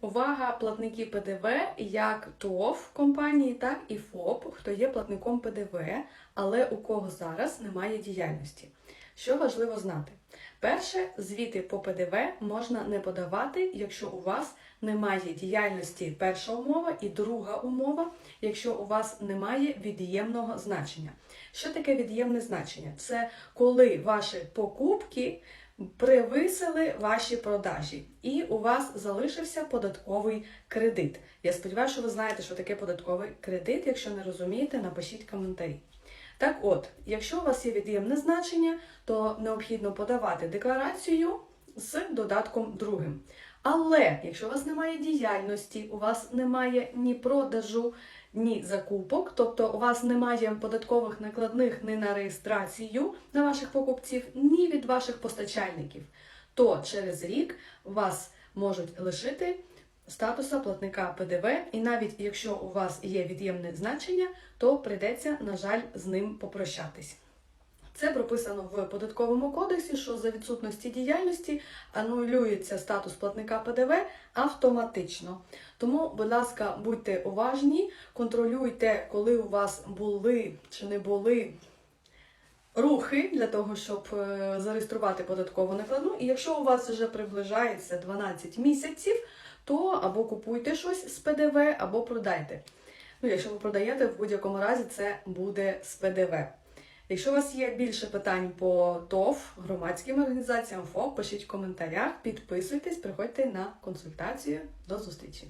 Увага, платники ПДВ як ТОВ компанії, так і ФОП, хто є платником ПДВ, але у кого зараз немає діяльності. Що важливо знати? Перше, звіти по ПДВ можна не подавати, якщо у вас немає діяльності перша умова і друга умова, якщо у вас немає від'ємного значення. Що таке від'ємне значення? Це коли ваші покупки превисили ваші продажі, і у вас залишився податковий кредит. Я сподіваюся, що ви знаєте, що таке податковий кредит. Якщо не розумієте, напишіть коментарі. Так от, якщо у вас є від'ємне значення, то необхідно подавати декларацію з додатком другим. Але якщо у вас немає діяльності, у вас немає ні продажу, ні закупок, тобто у вас немає податкових накладних ні на реєстрацію на ваших покупців, ні від ваших постачальників, то через рік вас можуть лишити статуса платника ПДВ, і навіть якщо у вас є від'ємне значення, то прийдеться, на жаль, з ним попрощатись. Це прописано в податковому кодексі, що за відсутності діяльності анулюється статус платника ПДВ автоматично. Тому, будь ласка, будьте уважні, контролюйте, коли у вас були чи не були рухи для того, щоб е, зареєструвати податкову накладну. І якщо у вас вже приближається 12 місяців, то або купуйте щось з ПДВ, або продайте. Ну, якщо ви продаєте, в будь-якому разі це буде з ПДВ. Якщо у вас є більше питань по ТОВ, громадським організаціям ФОП, пишіть в коментарях, підписуйтесь, приходьте на консультацію. До зустрічі!